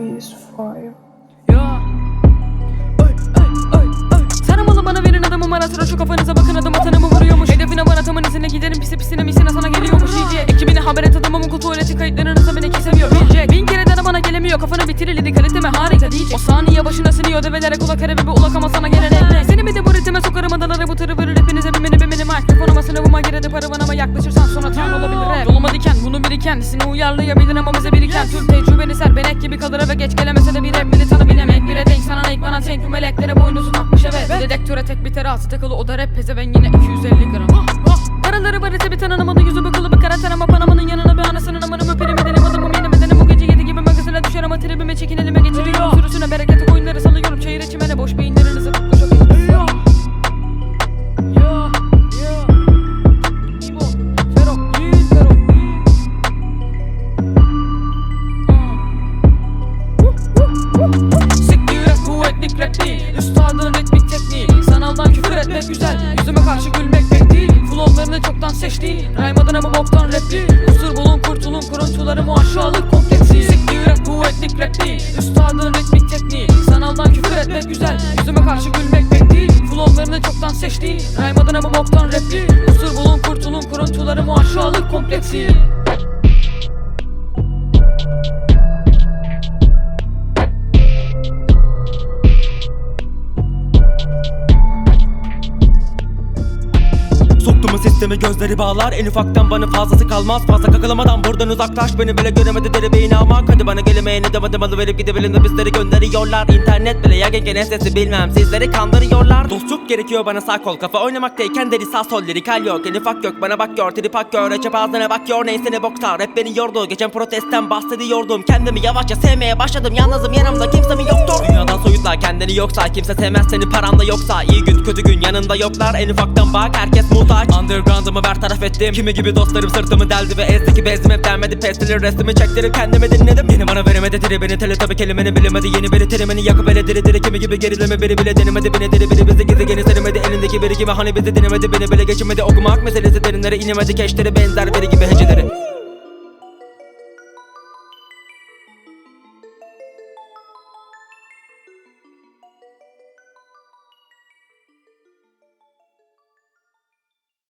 piece for you. bana verin adamım ara sıra şu kafanıza bakın adam atanımı vuruyormuş. Hedefine var atamın izine giderim pisi pisine misine sana geliyormuş. İyice Ekibini haber et adamım adamımın kutu öyle kayıtlarınıza beni kesemiyor. Bilecek bin kere dene bana gelemiyor kafanı bitirildi kaliteme harika diyecek O saniye başına siniyor develere kulak her bir ulak ama sana gelen elle Seni bir de bu ritme sokarım adalara bu tırı verir hepinize bir mini Mikrofonuma sınavıma giredi paravanama yaklaşırsan sonra tan olabilir. Rap Yoluma diken bunu biri kendisini uyarlayabilir ama bize biriken. Tüm tecrübeni ser benek gibi kalır ve geç gelemese de bir rap beni tanı bilemek Bire denk sana ilk bana bu meleklere boynuzu takmış evet. Dedektöre tek bir terazi takılı o da rap pezeven yine 250 gram. Paraları var ise bir tanınamadı yüzü bıkılı bir kara ten ama panamanın yanına bir anasının amanımı primi değil Üstadın ritmik tekniği. Sanaldan küfür etmek güzel Yüzüme karşı gülmek pek değil. Flowlarını çoktan seçti Raymadın ama boktan rap değil Kusur bulun kurtulun kuruntuları mu aşağılık kompleksi Siktir et kuvvetli rap değil. Üstadın ritmik tekniği. Sanaldan küfür etmek güzel Yüzüme karşı gülmek pek değil. Flowlarını çoktan seçti Raymadın ama boktan rap değil Kusur bulun kurtulun kuruntuları mu aşağılık kompleksi sistemi gözleri bağlar. En ufaktan bana fazlası kalmaz. Fazla kakılamadan buradan uzaklaş. Beni bile göremedi deri beyni almak. Hadi bana gelemeyeni demedim alı verip gidebilin bizleri gönderiyorlar. İnternet bile yagenken sesi bilmem. Sizleri kandırıyorlar. Dostluk gerekiyor bana. Sağ kol kafa Oynamaktayken deri sağ sol kal yok En ufak yok bana bak gör. Trip gör Açıp ağzına bak gör. Neyse ne bokta. Rap beni yordu. Geçen protesten bahsediyordum. Kendimi yavaşça sevmeye başladım. Yalnızım yanımda kimse mi yoktur Soyutlar kendini yoksa Kimse sevmez seni paranda yoksa. İyi gün kötü gün yanında yoklar En ufaktan bak herkes muhtaç. Underground'ımı bertaraf ettim Kimi gibi dostlarım sırtımı deldi ve ezdi ki bezdim hep denmedi Pestilir resmimi çektirip kendimi dinledim. Yeni bana veremedi tribini tele tabi kelimeni bilemedi Yeni biri terimini yakıp ele diri diri Kimi gibi gerileme biri bile denemedi Beni diri biri bizi gizli geni seremedi Elindeki biri gibi hani bizi dinlemedi Beni bile geçemedi okumak meselesi derinlere inemedi Keşleri benzer biri gibi heceleri